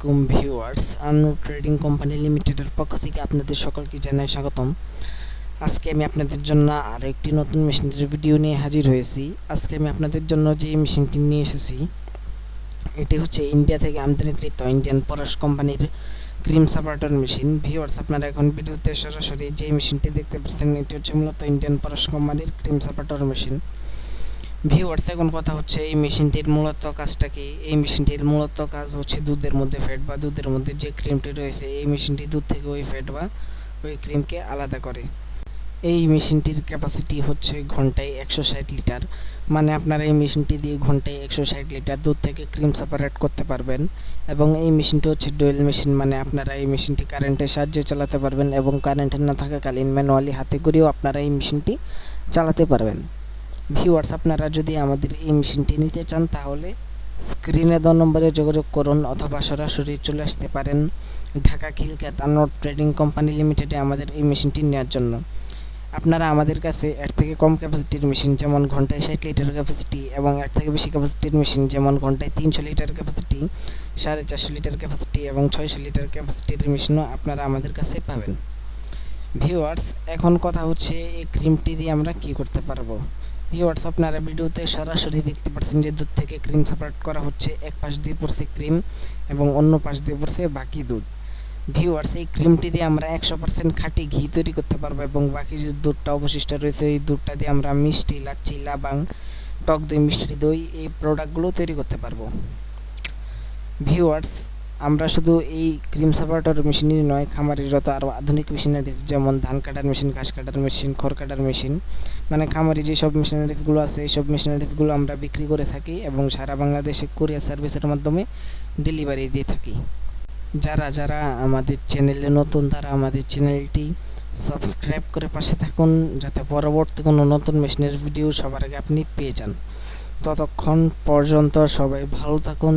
আলাইকুম ভিউয়ার্স, আনু trading company লিমিটেডের পক্ষ থেকে আপনাদের সকলকে জানাই স্বাগতম। আজকে আমি আপনাদের জন্য আরও একটি নতুন মেশিনের ভিডিও নিয়ে হাজির হয়েছি। আজকে আমি আপনাদের জন্য যে মেশিনটি নিয়ে এসেছি, এটি হচ্ছে ইন্ডিয়া থেকে আমদানিকৃত ইন্ডিয়ান পরশ কোম্পানির ক্রিম সাপারেটর মেশিন। ভিউয়ার্স, আপনারা এখন ভিডিওতে সরাসরি যে মেশিনটি দেখতে পাচ্ছেন, এটি হচ্ছে মূলত ইন্ডিয়ান পরশ কোম্পানির ক্রিম সাপারেটর মেশিন। ভিউয়ার্স এখন কথা হচ্ছে, এই মেশিনটির মূলত কাজটা কি? এই মেশিনটির মূলত কাজ হচ্ছে দুধের মধ্যে ফ্যাট বা দুধের মধ্যে যে ক্রিমটি রয়েছে, এই মেশিনটি দুধ থেকে ওই ফ্যাট বা ওই ক্রিমকে আলাদা করে। এই মেশিনটির ক্যাপাসিটি হচ্ছে ঘন্টায় একশো ষাট লিটার। মানে আপনারা এই মেশিনটি দিয়ে ঘন্টায় একশো ষাট লিটার দুধ থেকে ক্রিম সেপারেট করতে পারবেন এবং এই মেশিনটি হচ্ছে ডোয়েল মেশিন মানে আপনারা এই মেশিনটি কারেন্টের সাহায্যে চালাতে পারবেন এবং কারেন্ট না থাকাকালীন ম্যানুয়ালি হাতে করেও আপনারা এই মেশিনটি চালাতে পারবেন। ভিউয়ার্স আপনারা যদি আমাদের এই মেশিনটি নিতে চান, তাহলে স্ক্রিনে দ নম্বরে যোগাযোগ করুন অথবা সরাসরি চলে আসতে পারেন ঢাকা খিলকাত আনোট ট্রেডিং কোম্পানি লিমিটেডে আমাদের এই মেশিনটি নেওয়ার জন্য। আপনারা আমাদের কাছে এর থেকে কম ক্যাপাসিটির মেশিন যেমন ঘন্টায় ষাট লিটার ক্যাপাসিটি এবং এর থেকে বেশি ক্যাপাসিটির মেশিন যেমন ঘন্টায় তিনশো লিটার ক্যাপাসিটি সাড়ে চারশো লিটার ক্যাপাসিটি এবং ছয়শো লিটার ক্যাপাসিটির মেশিনও আপনারা আমাদের কাছে পাবেন। ভিউয়ার্স এখন কথা হচ্ছে এই ক্রিমটি দিয়ে আমরা কি করতে পারব? ভিউয়ার্স আপনারা ভিডিওতে সরাসরি দেখতে পাচ্ছেন যে দুধ থেকে ক্রিম সেপারেট করা হচ্ছে, এক পাশ দিয়ে পড়ছে ক্রিম এবং অন্য পাশ দিয়ে পড়ছে বাকি দুধ। ভিউয়ার্স এই ক্রিমটি দিয়ে আমরা একশো পার্সেন্ট খাঁটি ঘি তৈরি করতে পারব এবং বাকি যে দুধটা অবশিষ্ট রয়েছে, এই দুধটা দিয়ে আমরা মিষ্টি, লাচ্ছি, লাবাং, টক দই, মিষ্টি দই এই প্রোডাক্টগুলো তৈরি করতে পারব। ভিউয়ার্স আমরা শুধু এই ক্রিম সেপারেটর মেশিনই নয়, খামারের যত আরও আধুনিক মেশিনারি যেমন ধান কাটার মেশিন ঘাস কাটার মেশিন খড় কাটার মেশিন মানে খামারি যেসব মেশিনারিজগুলো আছে, এইসব মেশিনারিগুলো আমরা বিক্রি করে থাকি এবং সারা বাংলাদেশে কোরিয়ার সার্ভিসের মাধ্যমে ডেলিভারি দিয়ে থাকি। যারা যারা আমাদের চ্যানেলে নতুন, তারা আমাদের চ্যানেলটি সাবস্ক্রাইব করে পাশে থাকুন, যাতে পরবর্তী কোনো নতুন মেশিনের ভিডিও সবার আগে আপনি পেয়ে যান। ততক্ষণ পর্যন্ত সবাই ভালো থাকুন